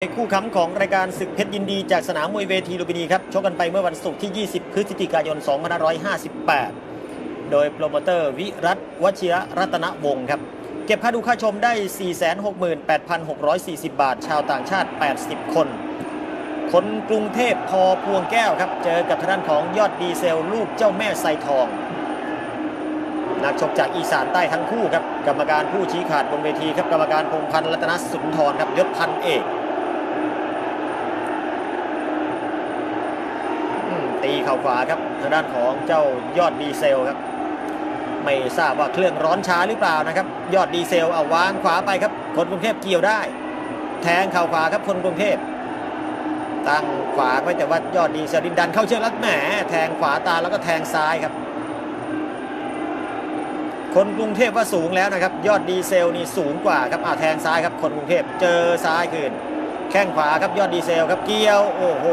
ในคู่ค้ำของรายการศึกเพชรยินดีจากสนามมวยเวทีลุมพินีครับชกกันไปเมื่อวันศุกร์ที่ 20 พฤศจิกายน 2558 โดยโปรโมเตอร์วิรัตวชิระรัตนวงศ์ครับ เก็บค่าดูค่าชมได้ 468,640 บาท ชาวต่างชาติ 80 คน คนกรุงเทพพอพวงแก้วครับ เจอกับทางด้านของยอดดีเซล ลูกเจ้าแม่ไซทอง นักชกจากอีสานใต้ทั้งคู่ครับ กรรมการผู้ชี้ขาดบนเวทีครับ กรรมการพงพันธ์รัตนสุนทรครับยศพันเอก อืม ตีเข่าขวาครับทางด้านของเจ้ายอดดีเซลครับ ไม่ทราบว่าเครื่องร้อนช้าหรือเปล่านะครับ ยอดดีเซลเอาวางขวาไปครับ คนกรุงเทพเกี่ยวได้ แทงเข่าขวาครับคนกรุงเทพตั้งขวาไว้แต่ว่ายอดดีเซลดินดันเข้าเชือกแล้วแหมแทงขวาตาแล้วก็แทงซ้ายครับ คนกรุงเทพว่าสูงแล้วนะครับ ยอดดีเซลนี่สูงกว่าครับอ่าแทงซ้ายครับคนกรุงเทพเจอซ้ายคืนแข้งขวาครับยอดดีเซลครับเกี่ยวโอ้โห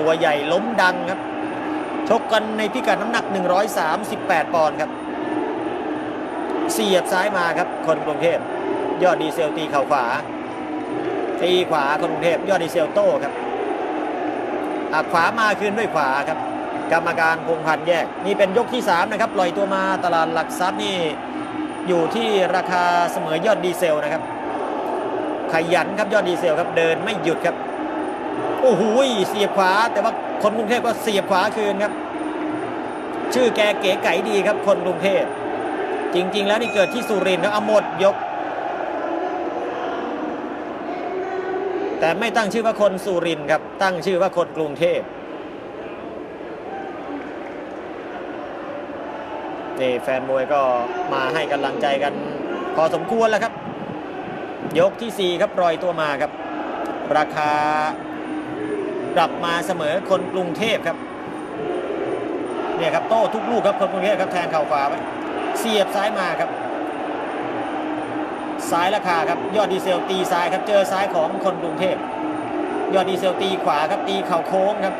ตัวใหญ่ล้มดังครับ ชกกันในพิกัดน้ำหนัก 138 ปอนด์ครับ เสียบซ้ายมาครับ คนกรุงเทพ ยอดดีเซลตีเข่าขวา ตีขวาคนกรุงเทพ ยอดดีเซลโต้ครับอักขวามาคืนด้วยขวาครับ กรรมการพงพันธ์แยก นี่เป็นยกที่ 3 นะครับ ปล่อยตัวมาตลาดหลักทรัพย์นี่อยู่ที่ราคาเสมอยอดดีเซลนะครับ ขยันครับยอดดีเซลครับเดินไม่หยุดครับ อ้โหเสียบขวา แต่ว่าคนกรุงเทพก็เสียบขวาคืนครับ ชื่อแกเก๋ไก๋ดีครับ คนกรุงเทพจริง ๆ แล้วนี่เกิดที่สุรินทร์ครับเอาหมดยก แต่ไม่ตั้งชื่อว่าคนสุรินทร์ครับ ตั้งชื่อว่าคนกรุงเทพนี่แฟนมวยก็มาให้กำลังใจกัน พอสมควรแล้วครับ ยกที่ 4 ครับปล่อยตัวมาครับ ราคา กลับมาเสมอคนกรุงเทพครับเนี่ยครับโต้ทุกลูกครับคนกรุงเทพครับแทงเข่าขวาไว้เสียบซ้ายมาครับ ซ้ายราคาครับยอดดีเซลตีซ้ายครับเจอซ้ายของคนกรุงเทพยอดดีเซลตีขวาครับตีเข่าโค้งครับ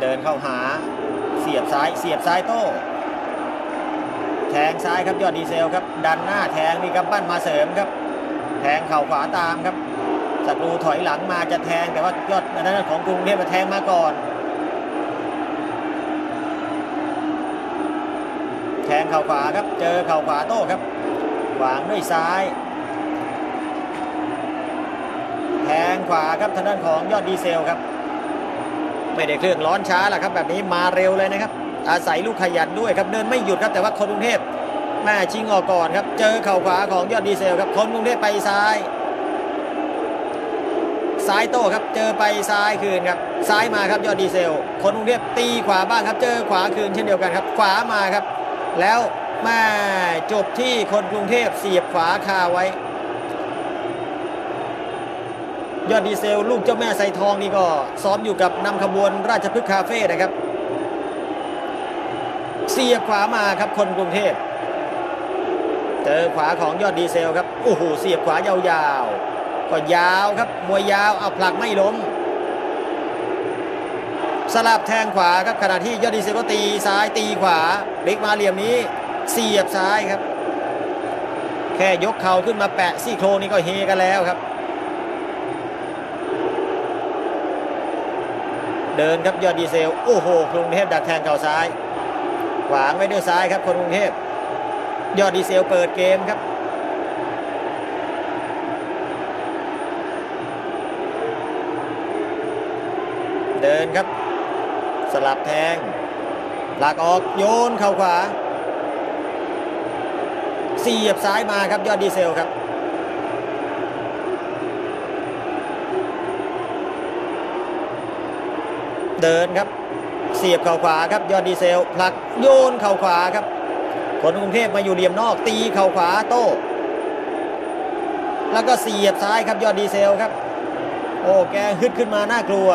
เดินเข้าหาเสียบซ้ายเสียบซ้ายโต้แทงซ้ายครับยอดดีเซลครับดันหน้าแทงมีกำปั้นมาเสริมครับ แทงเข่าขวาตามครับศัตรูถอยหลังมาจะแทงแต่ว่ายอดด้านของกรุงเทพมาแทงมาก่อน แทงเข่าขวาครับเจอเข่าขวาโต้ครับขวางด้วยซ้าย แทงขวาครับทางด้านของยอดดีเซลครับไม่ได้เครื่องร้อนช้าแหละครับแบบนี้มาเร็วเลยนะครับอาศัยลูกขยันด้วยครับเดินไม่หยุดครับแต่ว่าคนกรุงเทพ แม่ชิงออกก่อนครับ เจอเข่าขวาของยอดดีเซลครับคนกรุงเทพไปซ้าย ซ้ายโต้ครับเจอไปซ้ายคืนครับ ซ้ายมาครับยอดดีเซล คนกรุงเทพตีขวาบ้างครับ เจอขวาคืนเช่นเดียวกันครับ ขวามาครับ แล้วแม่จบที่คนกรุงเทพเสียบขวาคาไว้ ยอดดีเซล ลูกเจ้าแม่ไซทองนี่ก็ซ้อมอยู่กับนำขบวนราชพฤกษ์คาเฟ่นะครับ เสียบขวามาครับคนกรุงเทพ เจอขวาของยอดดีเซลครับโอ้โหเสียบขวายาวๆก็ยาวครับมวยยาวเอาผลักไม่ล้ม สลับแทงขวาครับขณะที่ยอดดีเซลก็ตีซ้ายตีขวาเล็กมาเหลี่ยมนี้ เสียบซ้ายครับ แค่ยกเข่าขึ้นมาแปะซี่โครงนี่ก็เฮกันแล้วครับ เดินครับยอดดีเซลโอ้โหกรุงเทพดักแทงเข่าซ้ายขวางไว้ด้วยซ้ายครับคนกรุงเทพ ยอดดีเซลเปิดเกมครับ เดินครับ สลับแทงหลักออกโยนเข่าขวาเสียบซ้ายมาครับ ยอดดีเซลครับ เดินครับ เสียบเข่าขวาครับ ยอดดีเซลผลักโยนเข่าขวาครับ คนกรุงเทพมาอยู่เหลี่ยมนอก ตีเข่าขวาโต้แล้วก็เสียบซ้ายครับยอดดีเซลครับ โอ้แกฮึดขึ้นมาน่ากลัว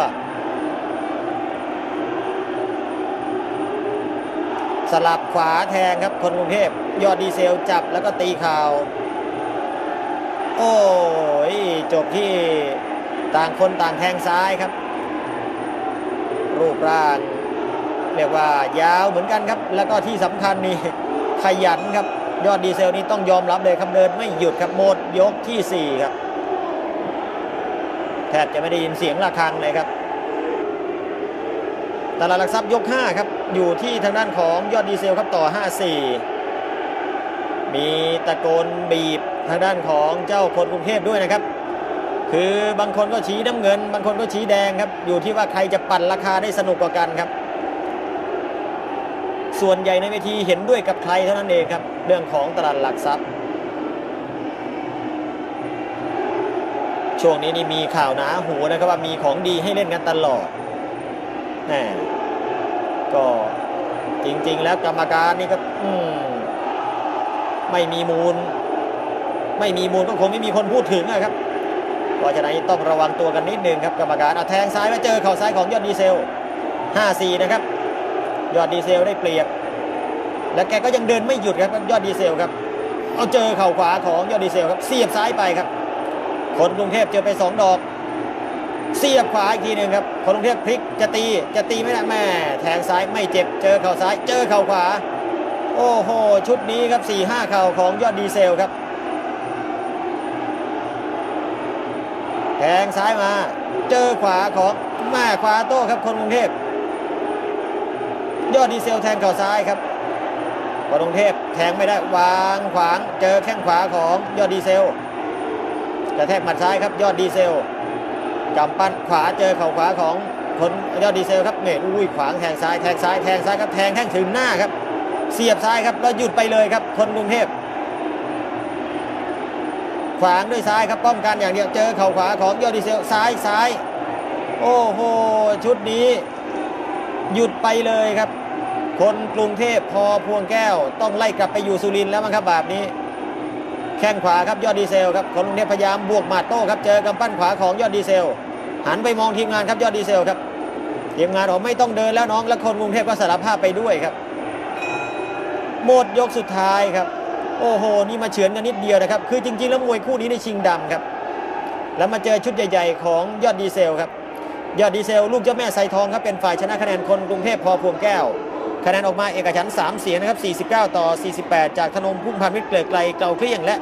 สลับขวาแทงครับคนกรุงเทพยอดดีเซลจับแล้วก็ตีเข่าโอ้ยจบที่ต่างคนต่างแทงซ้ายครับ รูปร่างเรียกว่ายาวเหมือนกันครับ แล้วก็ที่สำคัญนี่ ขยันครับ ยอดดีเซลนี่ต้องยอมรับเลยครับเดินไม่หยุดครับหมดยกทีสี่ 4 ครับ แทบจะไม่ได้ยินเสียงระฆังเลยครับตลาดหลักทรัพย์ยก 5 ครับ อยู่ที่ทางด้านของยอดดีเซลครับต่อ 5-4 มีตะโกนบีบทางด้านของเจ้าคนกรุงเทพด้วยนะครับ คือบางคนก็ชี้น้ำเงิน บางคนก็ชี้แดงครับ อยู่ที่ว่าใครจะปั่นราคาได้สนุกกว่ากันครับ ส่วนใหญ่ในเวทีเห็นด้วยกับใครเท่านั้นเองครับ เรื่องของตลาดหลักทรัพย์ ช่วงนี้นี่มีข่าวหนาหูนะครับว่ามีของดีให้เล่นกันตลอดแน่ก็จริง ๆ แล้วกรรมการนี่ก็อืมไม่มีมูล ไม่มีมูลก็คงไม่มีคนพูดถึงนะครับเพราะฉะนั้นต้องระวังตัวกันนิดนึงครับกรรมการเอาแทงซ้ายมาเจอเข่าซ้ายของยอดดีเซล 5-4 นะครับ ยอดดีเซลได้เปรียบ และแกก็ยังเดินไม่หยุดครับยอดดีเซลครับ เอาเจอเข่าขวาของยอดดีเซลครับ เสียบซ้ายไปครับ คนกรุงเทพเจอไปสองดอก เสียบขวาอีกทีหนึ่งครับ คนกรุงเทพพลิกจะตีจะตีไม่ได้แม่แทงซ้ายไม่เจ็บ เจอเข่าซ้าย เจอเข่าขวา โอ้โห ชุดนี้ครับ4ี่ห้าเข่าของยอดดีเซลครับ แทงซ้ายมา เจอขวาของแม่ขวาโต้ครับคนกรุงเทพ ยอดดีเซลแทงเข่าซ้ายครับคนกรุงเทพแทงไม่ได้วางขวางเจอแข้งขวาของยอดดีเซลกระแทกหมัดซ้ายครับยอดดีเซลกำปั้นขวาเจอเข่าขวาของคนยอดดีเซลครับเมดอุ้ยขวางแทงซ้ายแทงซ้ายแทงซ้ายครับแทงแข้งถึงหน้าครับ เสียบซ้ายครับแล้วหยุดไปเลยครับคนกรุงเทพขวางด้วยซ้ายครับป้องกันอย่างเดียวเจอเข่าขวาของยอดดีเซลซ้ายซ้าย โอ้โหชุดนี้ หยุดไปเลยครับ คนกรุงเทพพอพวงแก้ว ต้องไล่กลับไปอยู่สุรินทร์แล้วมั้งครับแบบนี้ แข้งขวาครับยอดดีเซลครับคนกรุงเทพพยายามบวกหมัดโต้ครับเจอกำปั้นขวาของยอดดีเซล หันไปมองทีมงานครับยอดดีเซลครับทีมงานบอกไม่ต้องเดินแล้วน้องและคนกรุงเทพก็สารภาพไปด้วยครับ หมดยกสุดท้ายครับ โอ้โห นี่มาเฉือนกันนิดเดียวนะครับ คือจริง ๆ แล้วมวยคู่นี้ในชิงดำครับ แล้วมาเจอชุดใหญ่ ๆ ของยอดดีเซลครับ ยอดดีเซล ลูกเจ้าแม่ไซทองครับเป็นฝ่ายชนะคะแนนคนกรุงเทพพอพวงแก้ว คะแนนออกมาเอกฉันท์3เสียงนะครับ49 ต่อ 48 จากธนงพุ่มพันธ์วิทย์เกลือไกลเกลาเกลี้ยงและ